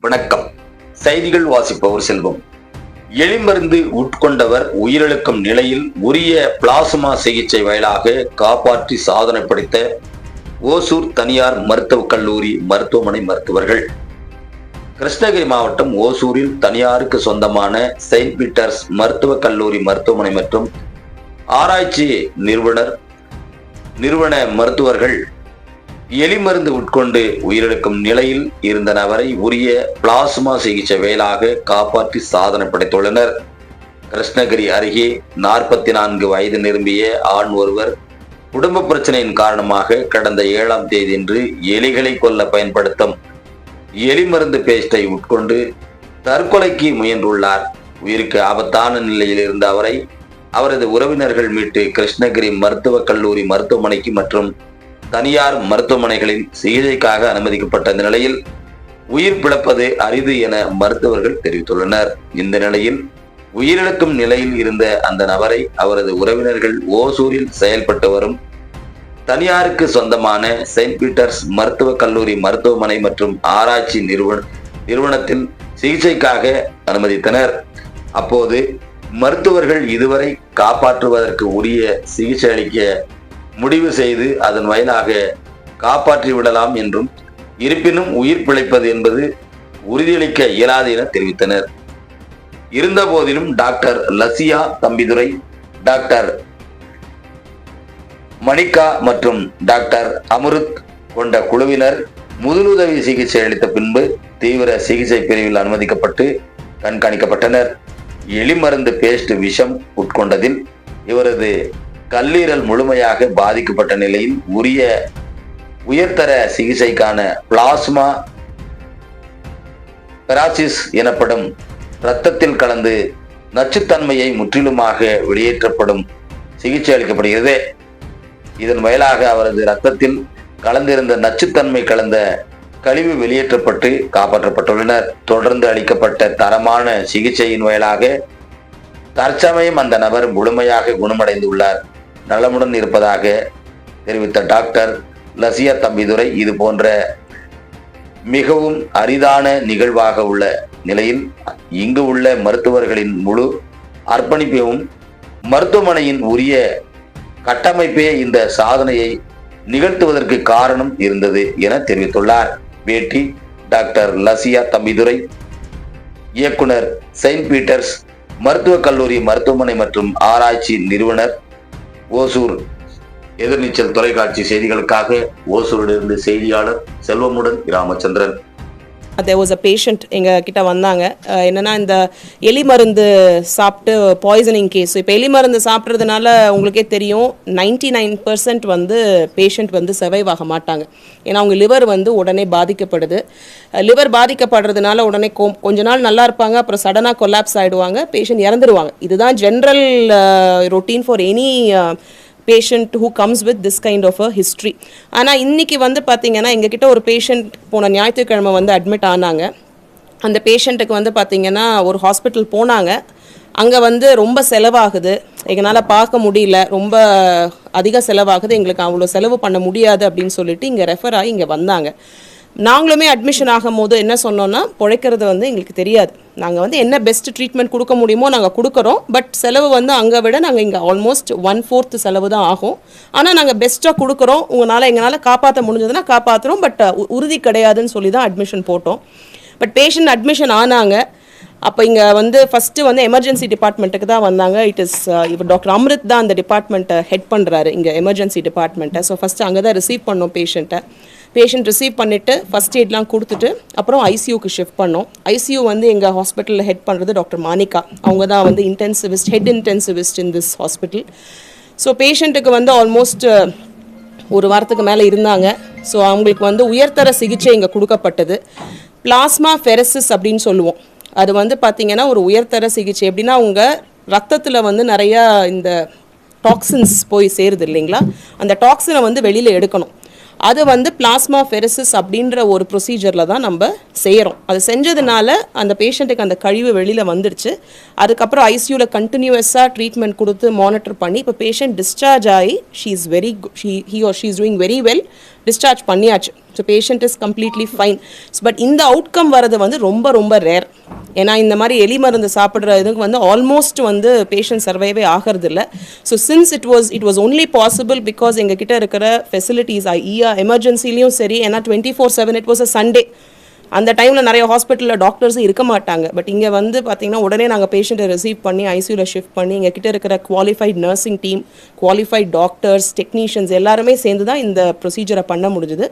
வணக்கம். செய்திகள் வாசிப்பவர் செல்வம். எளிமருந்து உட்கொண்டவர் உயிரிழக்கும் நிலையில் உரிய பிளாஸ்மா சிகிச்சை வாயிலாக காப்பாற்றி சாதனை படைத்த ஓசூர் தனியார் மருத்துவக் கல்லூரி மருத்துவமனை மருத்துவர்கள். கிருஷ்ணகிரி மாவட்டம் ஓசூரில் தனியாருக்கு சொந்தமான செயின்ட் பீட்டர்ஸ் மருத்துவக் கல்லூரி மருத்துவமனை மற்றும் ஆராய்ச்சி நிறுவனர் நிறுவன மருத்துவர்கள் எலிமருந்து உட்கொண்டு உயிரிழக்கும் நிலையில் இருந்த நபரை உரிய பிளாஸ்மா சிகிச்சை வேலாக காப்பாற்றி சாதனை படைத்துள்ளனர். கிருஷ்ணகிரி அருகே நாற்பத்தி நான்கு வயது நிரம்பிய ஆண் ஒருவர் குடும்ப பிரச்சனையின் காரணமாக கடந்த ஏழாம் தேதியன்று எலிகளை கொல்ல பயன்படுத்தும். எலிமருந்து பேஸ்டை உட்கொண்டு தற்கொலைக்கு முயன்றுள்ளார். உயிருக்கு ஆபத்தான நிலையில் இருந்த அவரை அவரது உறவினர்கள் மீட்டு கிருஷ்ணகிரி மருத்துவக் கல்லூரி மருத்துவமனைக்கு மற்றும் தனியார் மருத்துவமனைகளின் சிகிச்சைக்காக அனுமதிக்கப்பட்ட இந்த நிலையில் உயிர் பிழப்பது அரிது என மருத்துவர்கள் தெரிவித்துள்ளனர். இந்த நிலையில் உயிரிழக்கும் நிலையில் இருந்த அந்த நபரை அவரது உறவினர்கள் ஓசூரில் செயல்பட்டு வரும் தனியாருக்கு சொந்தமான செயின்ட் பீட்டர்ஸ் மருத்துவக் கல்லூரி மருத்துவமனை மற்றும் ஆராய்ச்சி நிறுவன நிறுவனத்தில் சிகிச்சைக்காக அனுமதித்தனர். அப்போது மருத்துவர்கள் இதுவரை காப்பாற்றுவதற்கு உரிய சிகிச்சை அளிக்க முடிவு செய்து அதன் வாயிலாக காப்பாற்றி விடலாம் என்றும் இருப்பினும் உயிர் பிழைப்பது என்பது உறுதியளிக்க இயலாது என தெரிவித்தனர். இருந்தபோதிலும் டாக்டர் லசியா தம்பிதுரை டாக்டர் மணிகா மற்றும் டாக்டர் அமிருத் கொண்ட குழுவினர் முதலுதவி சிகிச்சை அளித்த பின்பு தீவிர சிகிச்சை பிரிவில் அனுமதிக்கப்பட்டு கண்காணிக்கப்பட்டனர். எலிமருந்து பேஸ்ட் விஷம் உட்கொண்டதில் இவரது கல்லீரல் முழுமையாக பாதிக்கப்பட்ட நிலையில் உரிய உயர்தர சிகிச்சைக்கான பிளாஸ்மா பெராசிஸ் எனப்படும் இரத்தத்தில் கலந்து நச்சுத்தன்மையை முற்றிலுமாக வெளியேற்றப்படும் சிகிச்சை அளிக்கப்படுகிறது. இதன் வாயிலாக அவரது ரத்தத்தில் கலந்திருந்த நச்சுத்தன்மை கலந்த கழிவு வெளியேற்றப்பட்டு காப்பாற்றப்பட்டுள்ளனர். தொடர்ந்து அளிக்கப்பட்ட தரமான சிகிச்சையின் வாயிலாக தற்சமயம் அந்த நபர் முழுமையாக குணமடைந்துள்ளார். நலமுடன் இருப்பதாக தெரிவித்த டாக்டர் லசியா தம்பிதுரை இது போன்ற மிகவும் அரிதான நிகழ்வாக உள்ள நிலையில் இங்கு உள்ள மருத்துவர்களின் முழு அர்ப்பணிப்பையும் மருத்துவமனையின் உரிய கட்டமைப்பே இந்த சாதனையை நிகழ்த்துவதற்கு காரணம் இருந்தது என தெரிவித்துள்ளார். பேட்டி டாக்டர் லசியா தம்பிதுரை இயக்குனர் செயின்ட் பீட்டர்ஸ் மருத்துவக் கல்லூரி மருத்துவமனை மற்றும் ஆராய்ச்சி நிறுவனர் ஓசூர் எதிர்நீச்சல் தொலைக்காட்சி செய்திகளுக்காக ஓசூரிலிருந்து செய்தியாளர் செல்வமுடன் Ramachandran there was patient patient எங்கள் கிட்ட வந்தாங்க. என்னென்னா என்னன்னா இந்த எலி மருந்து சாப்பிட்டு பாய்சனிங் கேஸ் இப்போ எலி மருந்து சாப்பிட்றதுனால உங்களுக்கே தெரியும் நைன்டி நைன் பர்சன்ட் வந்து பேஷண்ட் வந்து சர்வைவ் ஆக மாட்டாங்க. ஏன்னா அவங்க லிவர் வந்து உடனே பாதிக்கப்படுது. லிவர் பாதிக்கப்படுறதுனால உடனே கொ கொஞ்ச நாள் நல்லா இருப்பாங்க அப்புறம் சடனாக கொலாப்ஸ் ஆகிடுவாங்க பேஷண்ட் இறந்துருவாங்க. இதுதான் general routine for any patient who comes with this kind of a history ஆனால் இன்றைக்கி வந்து பார்த்தீங்கன்னா எங்ககிட்ட ஒரு பேஷண்ட் போன ஞாயிற்றுக்கிழமை வந்து அட்மிட் ஆனாங்க. அந்த பேஷண்ட்டுக்கு வந்து பார்த்தீங்கன்னா ஒரு ஹாஸ்பிட்டல் போனாங்க. அங்கே வந்து ரொம்ப செலவாகுது. எங்களால் பார்க்க முடியல. ரொம்ப அதிக செலவாகுது. எங்களுக்கு அவ்வளோ செலவு பண்ண முடியாது அப்படின்னு சொல்லிட்டு இங்கே ரெஃபர் ஆகி இங்கே வந்தாங்க. நாங்களுமே அட்மிஷன் ஆகும்போது என்ன சொன்னோன்னா பிழைக்கிறது வந்து எங்களுக்கு தெரியாது. நாங்கள் வந்து என்ன பெஸ்ட் ட்ரீட்மெண்ட் கொடுக்க முடியுமோ நாங்கள் கொடுக்குறோம். பட் செலவு வந்து அங்கே விட நாங்கள் இங்கே ஆல்மோஸ்ட் ஒன் ஃபோர்த் செலவு தான் ஆகும். ஆனால் நாங்கள் பெஸ்ட்டாக கொடுக்குறோம். உங்களால் எங்களால் காப்பாற்ற முடிஞ்சதுன்னா காப்பாற்றுறோம் பட் உறுதி கிடையாதுன்னு சொல்லி தான் அட்மிஷன் போட்டோம். பட் பேஷண்ட் அட்மிஷன் ஆனாங்க. அப்போ இங்கே வந்து ஃபஸ்ட்டு வந்து எமர்ஜென்சி டிபார்ட்மெண்ட்டுக்கு தான் வந்தாங்க. இட் இஸ் இப்போ டாக்டர் அம்ரித் தான் அந்த டிபார்ட்மெண்ட்டை ஹெட் பண்ணுறாரு இங்கே எமர்ஜென்சி டிபார்ட்மெண்ட்டை ஸோ ஃபஸ்ட்டு அங்கே தான் ரிசீவ் பண்ணோம் பேஷண்ட்டை பேஷண்ட் ரிசீவ் பண்ணிவிட்டு ஃபஸ்ட் எய்ட்லாம் கொடுத்துட்டு அப்புறம் ஐசியூக்கு ஷிஃப்ட் பண்ணோம். ஐசியூ வந்து எங்கள் ஹாஸ்பிட்டலில் ஹெட் பண்ணுறது டாக்டர் மானிகா அவங்க தான் வந்து intensivist head intensivist in this hospital so பேஷண்ட்டுக்கு வந்து ஆல்மோஸ்ட் uh, ஒரு வாரத்துக்கு மேலே இருந்தாங்க. ஸோ அவங்களுக்கு வந்து உயர்தர சிகிச்சை இங்கே கொடுக்கப்பட்டது. பிளாஸ்மா ஃபெரசிஸ் அப்படின்னு சொல்லுவோம். அது வந்து பார்த்திங்கன்னா ஒரு உயர்தர சிகிச்சை. எப்படின்னா அவங்க ரத்தத்தில் வந்து நிறையா இந்த டாக்ஸின்ஸ் போய் சேருது இல்லைங்களா? அந்த டாக்ஸினை வந்து வெளியில் எடுக்கணும். அது வந்து பிளாஸ்மா ஃபெரசிஸ் அப்படின்ற ஒரு ப்ரொசீஜரில் தான் நம்ம செய்கிறோம் அது செஞ்சதுனால அந்த பேஷண்ட்டுக்கு அந்த கழிவு வெளியில் வந்துடுச்சு அதுக்கப்புறம் ஐசியூவில் கண்டினியூஸாக ட்ரீட்மெண்ட் கொடுத்து மானிட்டர் பண்ணி இப்போ பேஷண்ட் டிஸ்சார்ஜ் ஆகி she is very she he are she is doing very well discharge பண்ணியாச்சு. So patient is completely fine but இந்த அவுட்கம் வரது வந்து ரொம்ப ரொம்ப ரேர் ஏன்னா இந்த மாதிரி எலி மருந்து சாப்பிட்ற இதுக்கு வந்து ஆல்மோஸ்ட் வந்து பேஷண்ட் சர்வைவே ஆகிறது இல்லை so since it was it was only possible because எங்ககிட்ட இருக்கிற ஃபெசிலிட்டிஸ் ஐயா எமர்ஜென்சிலையும் சரி ஏன்னா twenty four seven it was a Sunday அந்த டைமில் நிறைய ஹாஸ்பிட்டலில் டாக்டர்ஸும் இருக்க மாட்டாங்க. பட் இங்கே வந்து பார்த்திங்கன்னா உடனே நாங்கள் பேஷண்ட்டை ரிசீவ் பண்ணி ஐசியூவில் ஷிஃப்ட் பண்ணி எங்கள் கிட்ட இருக்கிற qualified nursing team qualified doctors technicians எல்லாருமே சேர்ந்து தான் இந்த ப்ரொசீஜரை பண்ண முடிஞ்சுது.